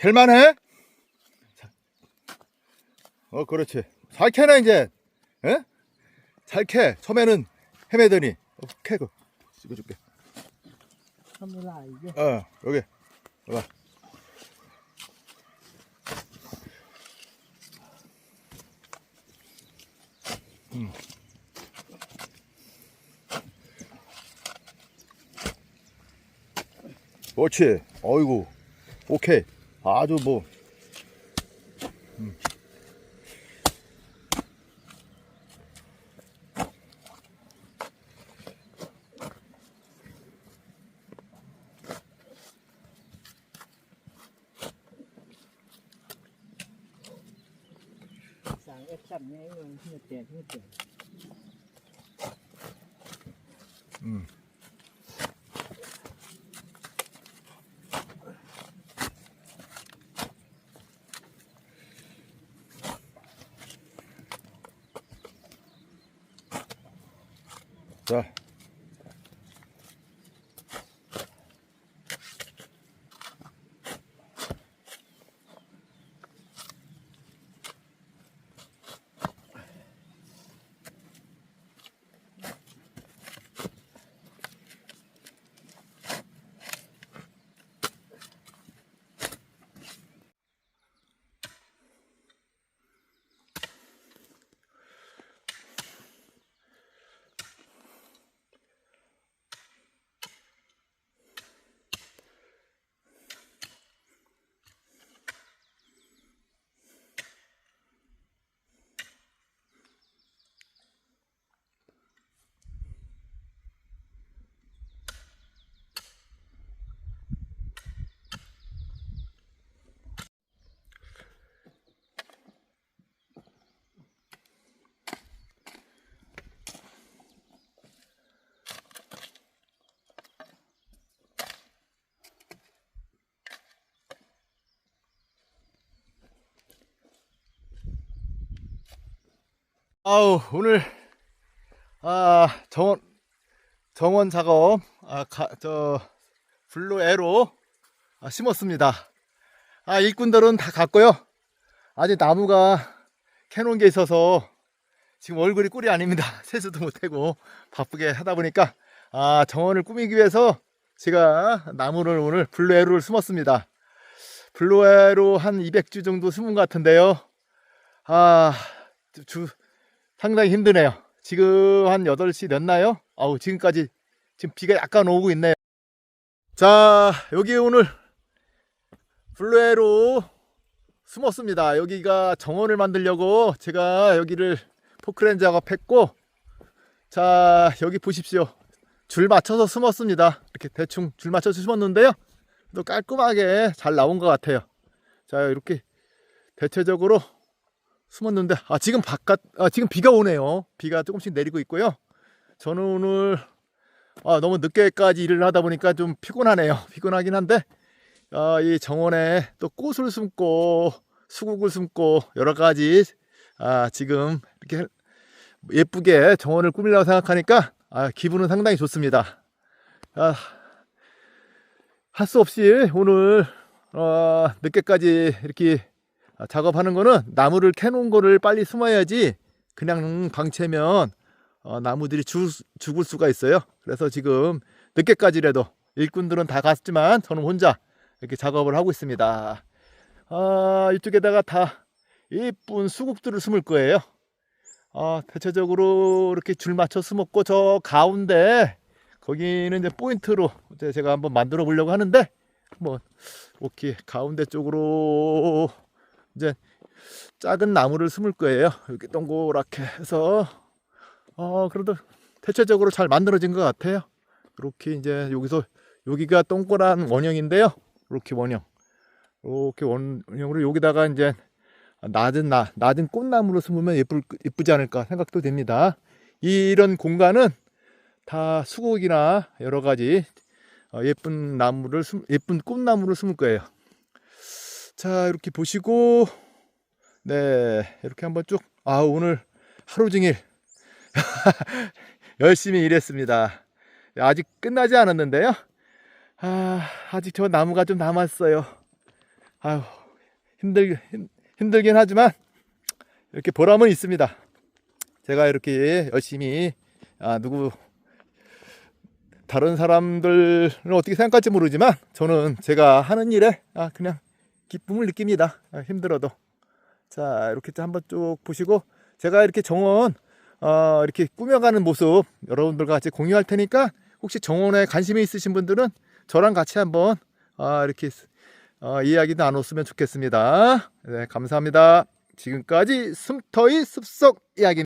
캘만해? 자. 어, 그렇지. 잘 캐네, 이제. 에? 잘 캐. 처음에는 헤매더니. 어, 캐, 그. 찍어줄게. 카메라 이게 어, 여기. 봐봐. 음. 그렇지. 어이구. 오케이. 아주 뭐. 음. เอฟชั่นไงเออเงียบเตียนเงียบเตียนอืมจ้ะ 아우 오늘 아 정원 정원 작업 아저 블루 에로 아, 심었습니다. 아 일꾼들은 다 갔고요. 아직 나무가 캐놓은 게 있어서 지금 얼굴이 꿀이 아닙니다. 세수도 못하고 바쁘게 하다 보니까 아 정원을 꾸미기 위해서 제가 나무를 오늘 블루 에로를 심었습니다. 블루 에로 한 200주 정도 심은 것 같은데요. 아 주, 상당히 힘드네요. 지금 한 8시 됐나요? 아우, 지금까지 지금 비가 약간 오고 있네요. 자, 여기 오늘 블루에로 숨었습니다. 여기가 정원을 만들려고 제가 여기를 포크렌 작업했고, 자, 여기 보십시오. 줄 맞춰서 숨었습니다. 이렇게 대충 줄 맞춰서 숨었는데요. 또 깔끔하게 잘 나온 것 같아요. 자, 이렇게 대체적으로 숨었는데 아 지금 바깥 아 지금 비가 오네요. 비가 조금씩 내리고 있고요. 저는 오늘 아 너무 늦게까지 일을 하다 보니까 좀 피곤하네요. 피곤하긴 한데 아, 이 정원에 또 꽃을 심고 수국을 심고 여러 가지 아 지금 이렇게 예쁘게 정원을 꾸미려고 생각하니까 아 기분은 상당히 좋습니다. 아, 할 수 없이 오늘 어, 늦게까지 이렇게 아, 작업하는 거는 나무를 캐놓은 거를 빨리 숨어야지 그냥 방치하면 어, 나무들이 죽, 죽을 수가 있어요. 그래서 지금 늦게까지라도 일꾼들은 다 갔지만 저는 혼자 이렇게 작업을 하고 있습니다. 아, 이쪽에다가 다 이쁜 수국들을 심을 거예요. 아, 대체적으로 이렇게 줄 맞춰 심었고 저 가운데 거기는 이제 포인트로 이제 제가 한번 만들어 보려고 하는데 뭐 이렇게 가운데 쪽으로 이제 작은 나무를 심을 거예요. 이렇게 동그랗게 해서 어 그래도 대체적으로 잘 만들어진 것 같아요. 이렇게 이제 여기서 여기가 동그란 원형인데요. 이렇게 원형, 이렇게 원형으로 여기다가 이제 낮은 나 낮은 꽃나무로 심으면 예쁠 예쁘지 않을까 생각도 됩니다. 이런 공간은 다 수국이나 여러 가지 어, 예쁜 나무를 심- 예쁜 꽃나무를 심을 거예요. 자 이렇게 보시고 네 이렇게 한번 쭉 아 오늘 하루 종일 열심히 일했습니다. 아직 끝나지 않았는데요. 아 아직 저 나무가 좀 남았어요. 아유 힘들 힘, 힘들긴 하지만 이렇게 보람은 있습니다. 제가 이렇게 열심히 아 누구 다른 사람들은 어떻게 생각할지 모르지만 저는 제가 하는 일에 아 그냥 기쁨을 느낍니다. 아, 힘들어도 자 이렇게 한번 쭉 보시고 제가 이렇게 정원 어, 이렇게 꾸며가는 모습 여러분들과 같이 공유할 테니까 혹시 정원에 관심이 있으신 분들은 저랑 같이 한번 아, 이렇게 어, 이야기 나눴으면 좋겠습니다. 네, 감사합니다. 지금까지 숨터이 숲속 이야기.